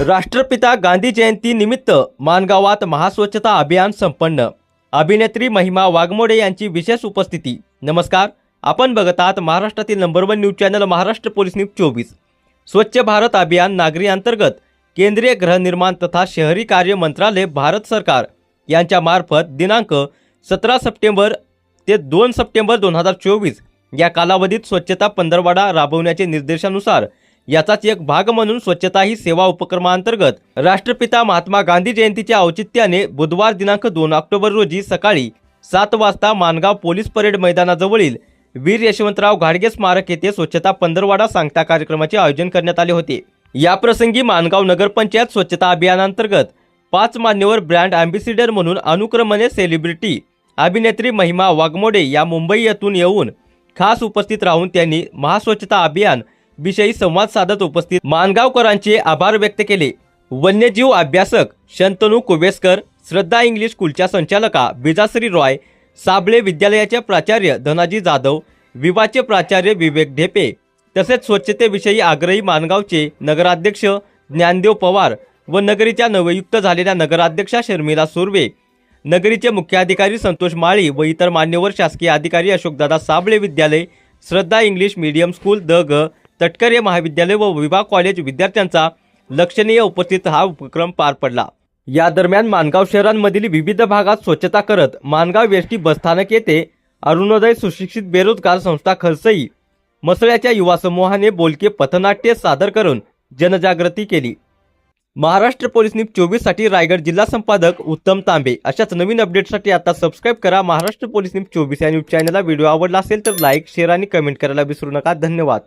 राष्ट्रपिता गांधी जयंती निमित्त मानगावात महास्वच्छता अभियान संपन्न. अभिनेत्री महिमा वाघमोडे यांची विशेष उपस्थिती. नमस्कार आपण बघत आहात महाराष्ट्रातील number one news channel Maharashtra police news चोवीस. स्वच्छ भारत अभियान नागरी अंतर्गत केंद्रीय गृहनिर्माण तथा शहरी कार्य मंत्रालय भारत सरकार यांच्या मार्फत दिनांक सतरा सप्टेंबर ते दोन सप्टेंबर दोन हजार चोवीस या कालावधीत स्वच्छता पंधरवाडा राबवण्याचे निर्देशानुसार याचाच एक भाग म्हणून स्वच्छता ही सेवा उपक्रमांतर्गत राष्ट्रपिता महात्मा गांधी जयंतीच्या औचित्याने बुधवार दिनांक दोन ऑक्टोबर रोजी सकाळी सात वाजता मानगाव पोलीस परेड मैदानाजवळील वीर यशवंतराव घाडगे स्मारक येथे स्वच्छता पंधरवाडा सांगता कार्यक्रमाचे आयोजन करण्यात आले होते. या प्रसंगी मानगाव नगरपंचायत स्वच्छता अभियानांतर्गत पाच मान्यवर ब्रँड अँबॅसिडर म्हणून अनुक्रमणे सेलिब्रिटी अभिनेत्री महिमा वाघमोडे या मुंबई येथून येऊन खास उपस्थित राहून त्यांनी महास्वच्छता अभियान विषयी संवाद साधत उपस्थित मानगावकरांचे आभार व्यक्त केले. वन्यजीव अभ्यासक शंतनू कुबेसकर श्रद्धा इंग्लिश स्कूलच्या संचालका बिजाश्री रॉय साबळे विद्यालयाचे प्राचार्य धनाजी जाधव विवाचे प्राचार्य विवेक ढेपे तसेच स्वच्छतेविषयी आग्रही मानगावचे नगराध्यक्ष ज्ञानदेव पवार व नगरीच्या नवयुक्त झालेल्या नगराध्यक्षा शर्मिला सुर्वे नगरीचे मुख्याधिकारी संतोष माळी व इतर मान्यवर शासकीय अधिकारी Ashokdada Sable Vidyalaya Shraddha English medium school the ग तटकरे महाविद्यालय व विभाग कॉलेज विद्यार्थ्यांचा लक्षणीय उपस्थित हा उपक्रम पार पडला. या दरम्यान मानगाव शहरांमधील विविध भागात स्वच्छता करत मानगाव एसटी बसस्थानक येथे अरुणोदय सुशिक्षित बेरोजगार संस्था खलसई मसळ्याच्या युवा समूहाने बोलके पथनाट्य सादर करून जनजागृती केली. महाराष्ट्र पोलीस न्यूज चोवीससाठी रायगड जिल्हा संपादक उत्तम तांबे. अशाच नवीन अपडेटसाठी आता सबस्क्राईब करा महाराष्ट्र पोलीस न्यूज चोवीस या न्यूज चॅनलला व्हिडिओ आवडला असेल तर लाईक शेअर आणि कमेंट करायला विसरू नका. धन्यवाद.